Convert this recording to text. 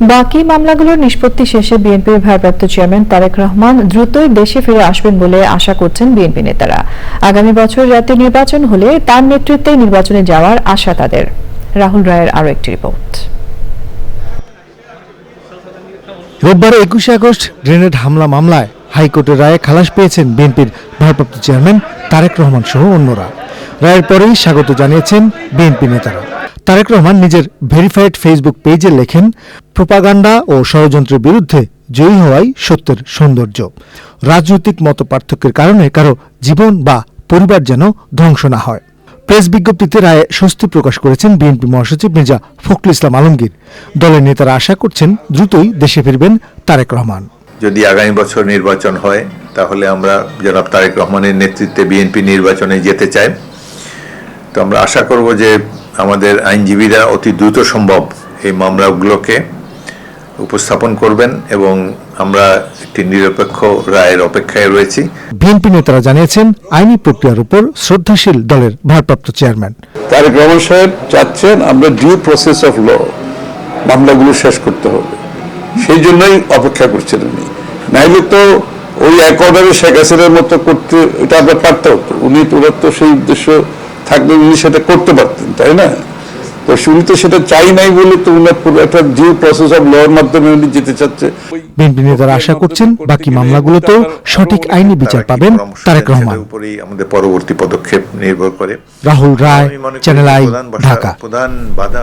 বাকি মামলাগুলোর নিষ্পত্তি শেষে বিএনপির ভারপ্রাপ্ত চেয়ারম্যান তারেক রহমান দ্রুতই দেশে ফিরে আসবেন বলে আশা করছেন বিএনপি নেতারা। আগামী বছর জাতীয় নির্বাচন হলে তার নেতৃত্বে নির্বাচনে যাওয়ার আশা তাদের। রাহুল রায়ের আরও একটি রিপোর্ট। রোববার একুশে আগস্ট গ্রেনেড হামলা মামলায় হাইকোর্টের রায়ে খালাস পেয়েছেন বিএনপির ভারপ্রাপ্ত চেয়ারম্যান তারেক রহমান সহ অন্যরা। রায়ের পরেই স্বাগত জানিয়েছেন বিএনপি নেতারা। তারেক রহমান নিজের ভেরিফাইড ফেসবুক পেজে লেখেন, প্রোপাগান্ডা ও ষড়যন্ত্রের বিরুদ্ধে জয়ী হওয়াই সত্যের সৌন্দর্য। রাজনৈতিক মত পার্থক্যের কারণে কারও জীবন বা পরিবার যেন ধ্বংস না হয়। প্রেস বিজ্ঞপ্তিতে রায়ে স্বস্তি প্রকাশ করেছেন বিএনপি মহাসচিব মির্জা ফখরুল ইসলাম আলমগীর। দলের নেতারা আশা করছেন দ্রুতই দেশে ফিরবেন তারেক রহমান। যদি আগামী বছর নির্বাচন হয়, তাহলে আমরা জনাব তারেক রহমানের নেতৃত্বে বিএনপি নির্বাচনে যেতে চাই। তো আমরা আশা করব যে আমাদের আইনজীবীরা অতি দ্রুত সম্ভব এই মামলাগুলোকে উপস্থাপন করবেন এবং আমরা একটি নিরপেক্ষ রায়ের অপেক্ষায় রয়েছি। বিএনপি নেতারা জানিয়েছেন আইনি প্রক্রিয়ার উপর শ্রদ্ধাশীল দলের ভারপ্রাপ্ত চেয়ারম্যান। তারেক রহমান সাহেব চাচ্ছেন আমরা ডিউ প্রসেস অফ ল মামলাগুলো শেষ করতে হবে। সেই জন্যই অপেক্ষা করছেন উনি। নাইলে তো ওই এক অর্ডারে শেখ হাসিনার মতো করতে এটা আমরা পারতে হতো উনি ওনার তো সেই উদ্দেশ্য থাকলে উনি সেটা করতে পারতেন তাই না? তো তো সেটা চাই নাই বলে তো উনার পুরো একটা ডিউ প্রসেস অফ লর মাধ্যমে উনি যেতে চাচ্ছে। বিএনপি নেতারা আশা করছেন বাকি মামলাগুলোতেও সঠিক আইনি বিচার পাবেন তারেক রহমান। উপরেই আমাদের পরবর্তী পদক্ষেপ নির্ভর করে। Rahul Roy channel I Dhaka. প্রধান বাধা